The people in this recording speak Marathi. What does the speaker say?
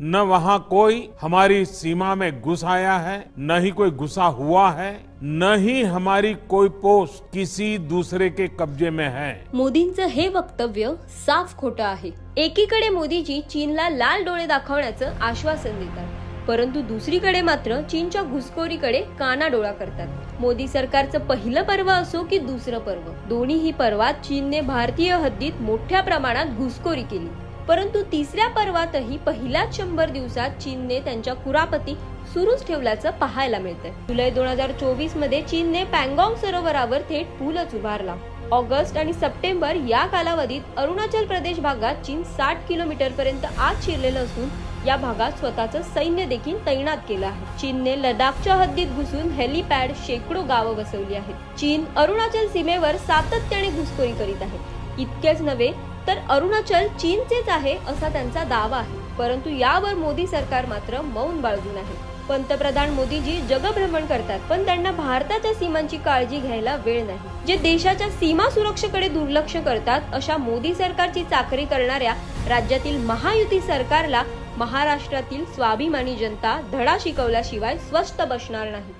न वहाँ कोई हमारी सीमा में घुस आया है न ही कोई घुसा हुआ है न ही हमारी कोई पोस्ट किसी दूसरे के कब्जे में है। मोदींचं हे वक्तव्य साफ खोटं आहे. एकीकडे मोदीजी चीनला लाल डोळे दाखवण्याचं आश्वासन देतात परंतु दुसरीकडे मात्र चीनच्या घुसखोरीकडे कानाडोळा करतात. मोदी सरकारचं पहिलं पर्व असो की दुसरं पर्व दोन्ही ही पर्वात चीनने भारतीय हद्दीत मोठ्या प्रमाणात घुसखोरी केली. परंतु तिसऱ्या पर्वातही पहिल्याच शंभर दिवसात चीनने त्यांच्या कुरापती सुरूच ठेवल्याचं पाहायला मिळतंय. जुलै दोन हजार चोवीसमध्ये चीनने पँगॉंग सरोवरावर थेट पूलच उभारला. ऑगस्ट आणि सप्टेंबर या कालावधीत अरुणाचल प्रदेश भागात चीन साठ किलोमीटर पर्यंत आत शिरलेलं असून या भागात स्वतःचं सैन्य देखील तैनात केलं आहे. चीनने लडाखच्या हद्दीत घुसून हेलिपॅड शेकडो गावं वसवली आहेत. चीन अरुणाचल सीमेवर सातत्याने घुसखोरी करीत आहे. इतकेच नव्हे तर अरुणाचल चीनचेच आहे असा त्यांचा दावा आहे. परंतु यावर मोदी सरकार मात्र मौन बाळगून आहे पंतप्रधान मोदीजी जगभ्रमण करतात पण त्यांना भारताच्या सीमांची काळजी घ्यायला वेळ नाही. जे देशाच्या सीमा सुरक्षेकडे दुर्लक्ष करतात अशा मोदी सरकारची चाकरी करणाऱ्या राज्यातील महायुती सरकारला महाराष्ट्रातील स्वाभिमानी जनता धडा शिकवल्याशिवाय स्वस्थ बसणार नाही.